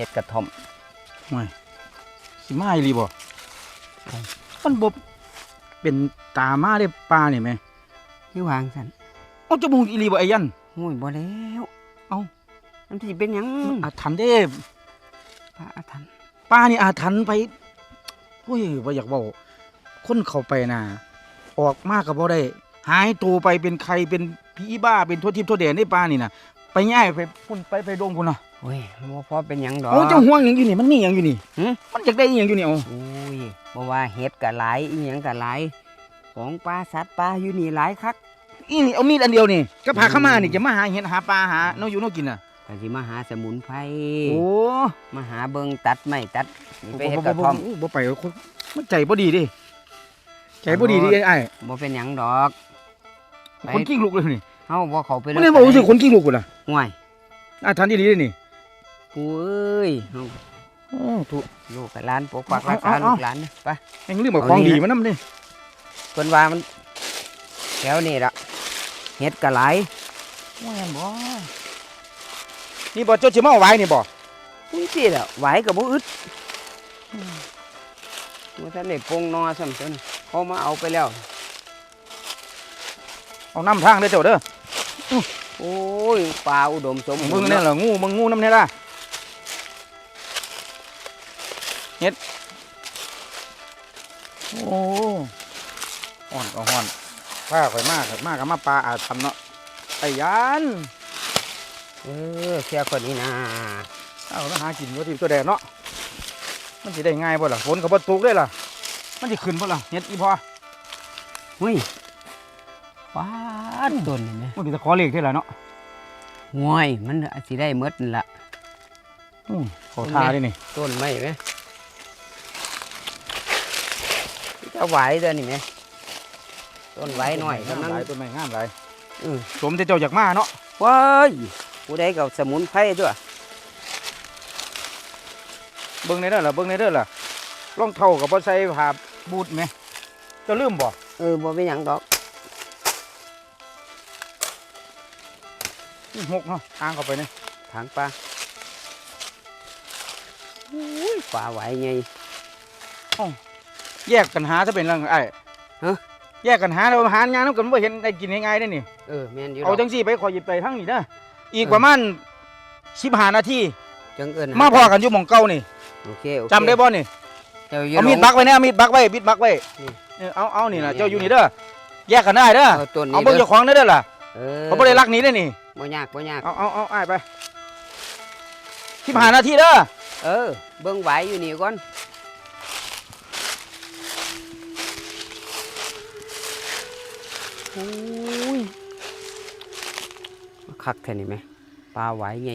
ฮ็ดกระท่อมไม่สิมาอีหลีบ่เอ้ามันบ่เป็นตามาได้ปลานี่แหมที่วางสั่นเอาจมูกอีหลีบ่ไอ้ยันโอ้ยบ่แล้วเอ้ามันสิเป็นหยังอาถรรพ์เด้พระอาถรรพ์ปลานี่อาถรรพ์ไปโอ้ยบ่อยากเว้าคนเข้าไปน่ะออกมาก็บ่ได้หายตัวไปเป็นใครเป็นผีบ้าเป็นทั่วทิพย์ทั่วแดนได้ปลานี่น่ะไปง่ายไปพุ่นไปไปดงพุ่นน่ะ โอ้ยบ่พอเป็นหยังดอก โอ้เจ้าห่วงหยังอยู่นี่มันมีหยังอยู่นี่หึ มันอยากได้อีหยังอยู่นี่เอาโอ้ยบ่ว่าเฮ็ดก็หลายอีหยังก็หลายของปลาสัตว์ปลาอยู่นี่หลายคัก อีนี่เอามีดอันเดียวนี่ก็พาเข้ามานี่จะมาหาเห็ดหาปลาหาเนาะอยู่เนาะกินน่ะก็สิมาหาสมุนไพรโอ้มาหาเบิ่งตัดไม้ตัดนี่ไปเฮ็ดบ่กระบ่ท่อมบ่บ่ไปคนมันใจบ่ดีเดิใจบ่ดีดิไอ้ไอ้บ่เป็นหยังดอกไปคนกิ้งลูกเลยนี่เฮาบ่เข้าไปมันเลยบอกรู้สึกคนกิ้งลูกกูล่ะห่วยอาถรรพ์ดีๆนี่กูเอ้ย เฮาโอ้ถูกลูกกับหลานปกปักเอารักษาเอาเอาลูกหลานนะไปแม่งลืมบอกของดีมันนำดิเพิ่นว่ามันแถวนี้ละเฮ็ดก็หลายว่าแม่นบ่นี่บ่เจ้าสิมาเอาไว้นี่บ่นี่สิล่ะไหวก็บ่อึดบ่ทันได้ปรุงนอซ้ำจนเขามาเอาไปแล้ว เอานำทางเด้อเจ้าเด้อโอ้ยปลาอุดมสมบูมึงรณ์นี่ล่ะงูมึงงูนำเนี่ยล่ะ เฮ็ด โอ้อ่อนก็ฮ้อนผ้าข่อยมากมากก็มาปลาอาถรรพ์เนาะไอ้ยันเออเสียคนนี้นะเอาแล้วหากินว่าที่ตัวแดดเนาะมันสิได้ง่ายบ่ล่ะฝนก็บ่ตกได้ล่ะ มันสิขึ้นบ่ล่ะเฮ็ดอีพอเฮ้ยปาดต้นนี่แหมมันสิจะขอเลขได้ล่ะเนาะห่วยมันอาจสิได้หมดนั่นล่ะอือขอทาได้นี่ต้นไม้ไหม จะไหวเด้อนี่ไหมต้นไหวหน่อยงามกำลัง หลายต้นไม้งามหลายเออสมแต่เจ้าอยากมาเนาะว้ายผู้ใดกับสมุนไพรด้วยเบิ่งในเด้อล่ะเบิ่งในเด้อล่ะรองเท้าก็บ่ใส่ผ้าบูทแหมเจะลืมบ่เออบ่เป็นหยังดอกหกเนาะทางเข้าไปนี่ทางปลาอุ้ยปลาไหวไง แยกกันหาซะเป็นเรื่องไอ้ฮะ แยกกันหาเราหายางนำกันบ่เห็นได้กินง่ายๆได้นี่ เออแม่นอยู่ดเอาอกจังซี่ไปขอหยิบไปทางนี้เด้ออีกประมาณ15นาทีจังเอิญมาพอกันอยู่หม่องเก่านี่โอเคโอเคจำได้บ่นี่เจ้าอยู่เอามีดหลง บักไว้เนี่ยเอามีดบักไว้มีดบักไว้นี่เออเอาเอานี่นะนี่ เจ้าอยู่นี่เด้อแยกกันได้เด้อเอาต้นเอานี้เบิ่งเด้เจ้าอของเด้อเด้อล่ะเออเขาบ่ได้รักหนี้ได้อนี่บ่ยากบ่ยาก เอาเอาเอาอ้ายไปสิบห้านาทีเด้อ เออ เบิ่งไหวอยู่นี่ก่อน โอ้ยคักแค่นี้ไหมปลาไหวไง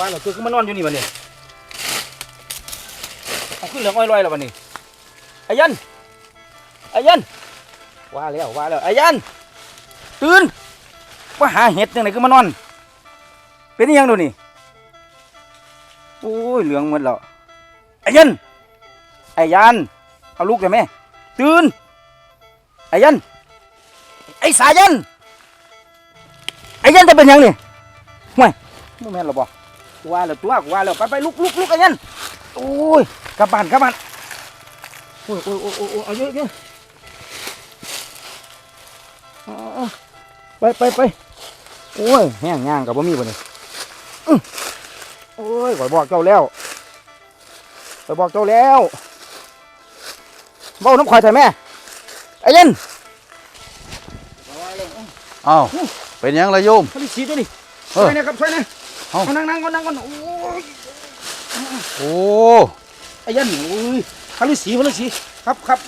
ว่าเราคือขึ้นมานอนอยู่นี่บัดนี้เอาขึ้นเหลืองอ้อยลอยแล้วบัดนี้อายันไอายันว่าแล้วว่าแล้วอายันตื่นว่าหาเห็ดยังไงขึ้นมานอน เป็นยังดูนี่โอ้ยเหลืองหมดแล้วไอายันไอายันเอาลูกเลยแม่ตื่นไอายันไอ้สายันไอ้ยันจะเป็นยังนี่ห่วยโมแม่นหรอบ่กู ว่าแล้วตัวกูว่าแล้วไปไปลุกลุกลุกไอ้ยันโอ้ยกลับบ้านกลับบ้านโอ้ยโอ้ยโอ้ยโอ้ยโอ้ยเอาเยอะเยอะเอาเอาเอาไปไปไปโอ้ยแห้งย่างกับบ่มีบ่นี่อื้อโอ้ยข่อยบอกเจ้าแล้วข่อยบอกเจ้าแล้วเบ้าน้ำข่อยใส่แม่ไอ้ยันอ้าวเป็นหยังละโยมเขาดิสีตัวนี้เอช่อวยนะครับช่วยนะ เอา เอานั่งนั่งก่อนนั่งก่อนโอ้ยโอ้ไอ้ยันโอ้ยเขาดิสีเขาดิสีครับครับ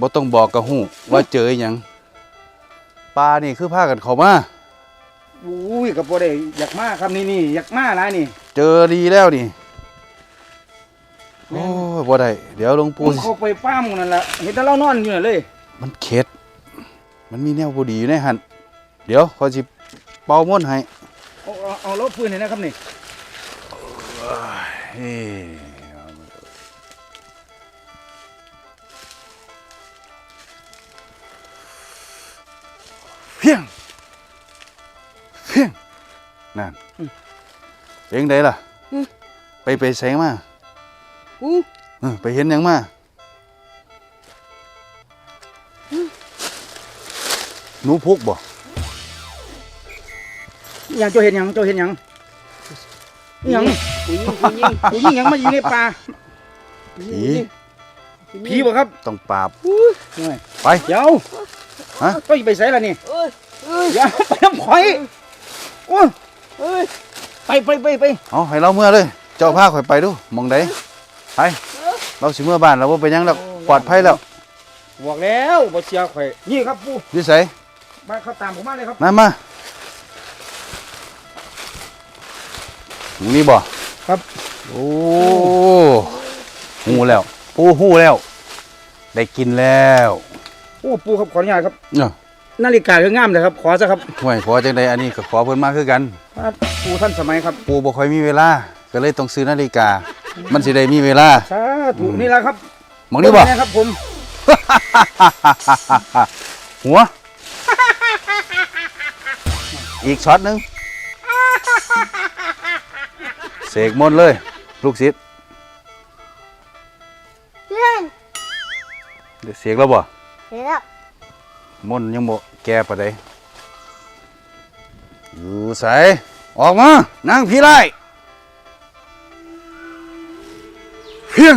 บ่ต้องบอกกะหูว่าเจอหยังปลานี่คือพากันเข้ามาอุ้ยกับโบได้อยากมาครับนี่นี่อยากมานะนี่เจอดีแล้วนี่ โอ้ยบ่ได้ เดี๋ยวหลวงผปู่มเข้าไปป้าหมงนั่นแหละเห็นแต่เรานอนอยู่น่ะเลยมันเข็ด มันมีแนวบ่ดีอยู่ในหันเดี๋ยวขอสิเป่ามนต์ให้ เอาเอาเอารถพื้นเห็นนะครับนี่เฮ้เพียงเพียงนั่นเป็นไงล่ะ ไปไปแสงมาอู้เออไปเห็นหยังมาหนูพุกบ่ อหย่างเจ้าเห็นหยังเจ้าเห็นหยังอหยังผู้หญิงผู้หญิงผู้หญิงหยังมาอยู่ในป่าผีผีบ่ครับต้องปราบโอ้ยไป เดี๋ยวฮะ ก็ไปใส่ละนี่เอ้ยเอ้ยอย่าไปน้ำข่อยโอ้ยเอ้ยไปไปไปไปเอาให้เราเมื่อเลย เจ้าพาข่อยไปดูหมองใดไปเราสิเมื่อบ้านเราบ่เป็นหยังแล้วปลอดภัยแล้วบอกแล้วบ่เสียข่อยนี่ครับปู่อยิ่ใส่มาเขาตามผมมาเลยครับมามา นี่บ่ครับ โอ้หูแล้วปูหูแล้ว ได้กินแล้วโอ้ปู่ครับขออนุญาตครับเนาะนาฬิกาก็งามเลยครับ ขอซะครับห่วยขอจังใดอันนี้ก็ขอเพิ่นมาคือกันปู่ท่านสมัยครับปูบ่ค่อยมีเวลา ก็เลยต้องซื้อนาฬิกา มันสิได้มีเวลาสาธุนี่แหละครับหมองนี้บ่เบิ่งแครับผมหัว อีกช็อตหนึง เสกมนต์เลย ลูกศิษย์เพื่อนเดี๋ยวเสกแล้วบ่เดี๋ยวมนต์ยังบ่แก่ปานใดอยู่ไสออกมานางพี่ไล่เพียง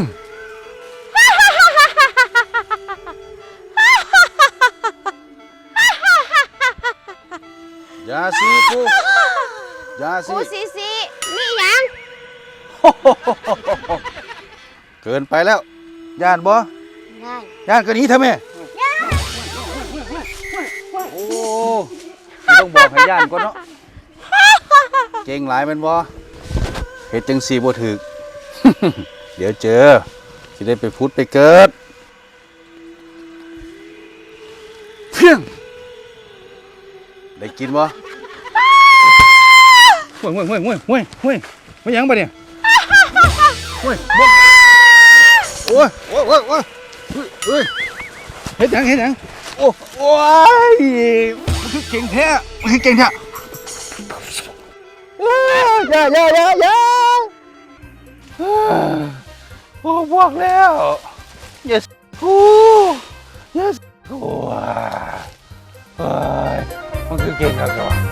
อย่าสิกูอย่าสิกูซีซีมีหยัง เกินไปแล้ว ย่านบ่ได้ย่านก็หนีทำไมโอ้ไม่ต้องบอกให้ย่านก่อนเนาะ เก่งหลายแมันบ่เฮ็ดจังสี่บ่ถึก เดี๋ยวเจอสิได้ไปพุดไปเกิด เพียง ได้กินบ่ ห่วยห่วยห่วยห่วยห่วยห่วยไม่ยังปะเนี่ย โอ้ยบกโอ้ยโอ้ยโอ้ยโอ้ยเฮ้ยเฮ็ดหยังเฮ็ดยังโอ้โอ้ยมันคือเก่งแท้มันคือเก่งแท้เยอย่าอย่าอย่าอย่าอ้ยโอ้บอกแล้วอย่ากูอย่ากูอะเอ้ยมันคือเก่งครับจ้ะ